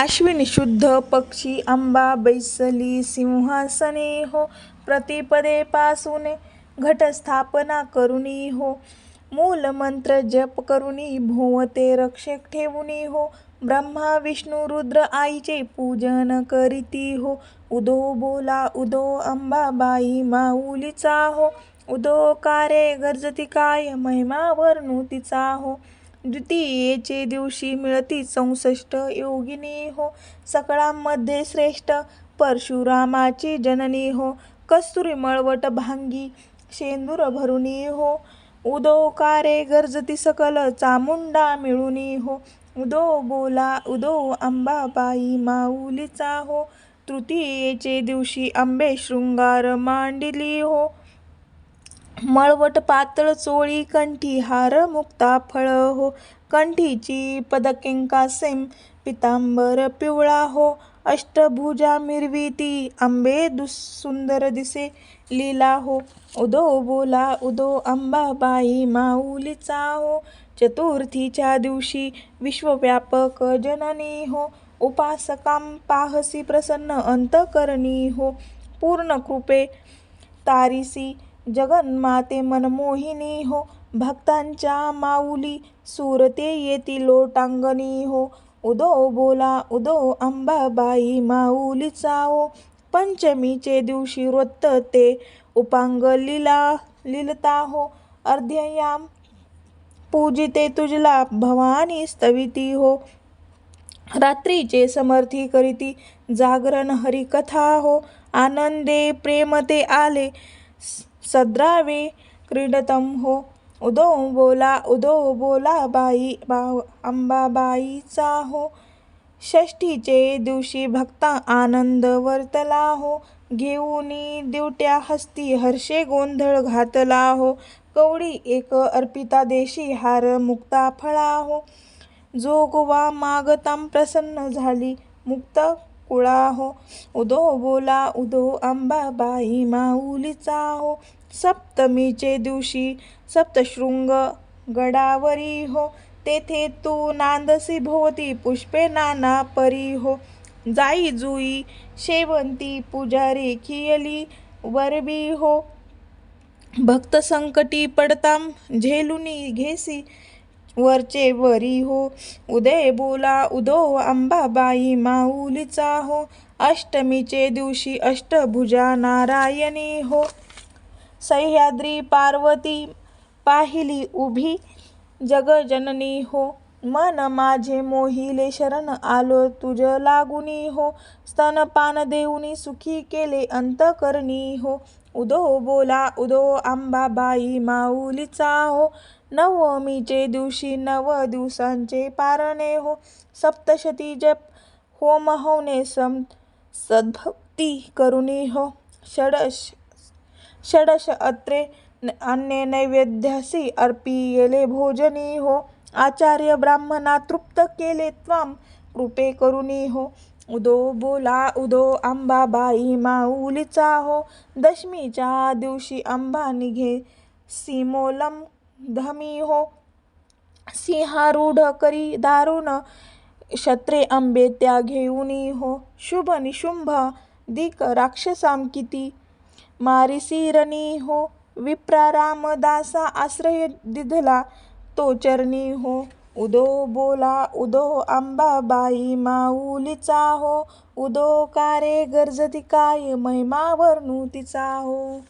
आश्विन शुद्ध पक्षी अंबा बैसली सिंहासने हो प्रतिपदे पासून घटस्थापना करुणी हो मूल मंत्र जप करुणी भोवते रक्षक ठेवुनी हो ब्रह्मा विष्णू रुद्र आईचे पूजन करीती हो उदो बोला उदो अंबाबाई माऊलीचा हो उदो कारे गरजती काय महिमा वर्णू तिचा हो द्वितीयेचे दिवशी मिळती चौसष्ट योगिनी हो. सकळांमध्ये श्रेष्ठ. परशुरामाची जननी हो. कस्तुरी मळवट भांगी. शेंदूर भरुनी हो. उदो कारे गरजती सकल. चामुंडा मिळुनी हो. उदो बोला उदो अंबाबाई माऊलीचा हो. तृतीयेचे दिवशी आंबे शृंगार मांडिली हो. मळवट पातळ चोळी कंठी हार मुक्ता फळ हो. कंठीची पदकेंकासेम पितांबर पिवळा हो. अष्टभुजा मिरविती आंबे सुंदर दिसे लीला हो. उदो बोला उदो अंबाबाई माऊलीचा हो. चतुर्थीच्या दिवशी विश्वव्यापक जननी हो. उपासकां पाहसी प्रसन्न अंतकरणी हो. पूर्ण कृपे तारिसी जगन्माते मनमोहिनी हो भक्तांच्या माऊली सुरते येती लोटांगणी हो. उदो बोला उदो अंबाबाई माऊलीचा हो. पंचमीचे दिवशी व्रत ते उपांग लीला लीलता हो. अर्ध्ययाम पूजिते तुजला भवानी स्तविती हो. रात्रीचे समर्थी करीती जागरण हरिकथा हो. आनंदे प्रेमते आले. सद्रावे क्रीडतम हो। उदो बोला उदो बोला बाई बा अंबाबाईचा हो। षष्ठीचे दिवशी भक्ता आनंद वर्तला हो। घेऊनी दिवट्या हस्ती हर्षे गोंधळ घातला हो। कवडी एक अर्पिता देशी हार मुक्ता फळा हो। जोगवा मागताम प्रसन्न झाली मुक्त कुळा हो उदो बोला उदो अंबाबाई माऊलीचा हो. सप्तमीचे दिवशी सप्तशृंग गडावरी हो. तेथे तू नांदसी भोवती पुष्पे नाना परी हो. जाई जुई शेवंती पुजारी खियली वरबी हो. भक्त संकटी पडताम झेलुनी घेसी वरचे वरी हो उदय बोला उदो अंबाबाई माऊलीचा हो अष्टमीचे दिवशी अष्टभुजा नारायणी हो. सह्याद्री पार्वती पाहिली उभी जगजननी हो. मन माझे मोहिले शरण आलो तुझ लागुनी हो. स्तनपान देऊनी सुखी केले अंतकरणी हो. उदो बोला उदो अंबाबाई माऊलीचा हो नवमीचे दिवशी नव दिवसांचे पारणे हो सप्तशती जप होम होणे सम सद्भक्ती करुणी हो षडश षडश अत्रे अन्य नैवेद्यासी अर्पियले भोजनी हो आचार्य ब्राह्मणा तृप्त केले त्वाम कृपे करुणी हो उदो बोला उदो अंबाबाई माऊलीचा हो दशमीच्या दिवशी अंबा निघे सिमोलम धमी हो। सिंहारूढ करी दारुण क्षत्रे आंबे त्या घेऊनी हो। शुभ निशुंभ दिक राक्षसाम किती। मारिसीरणी हो। विप्रा रामदासा आश्रय दिधला। तो चरणी हो। उदो बोला उदो अंबाबाई माऊलीचा हो। उदो कारे गरजती काय महिमा वर्णू तिचा हो।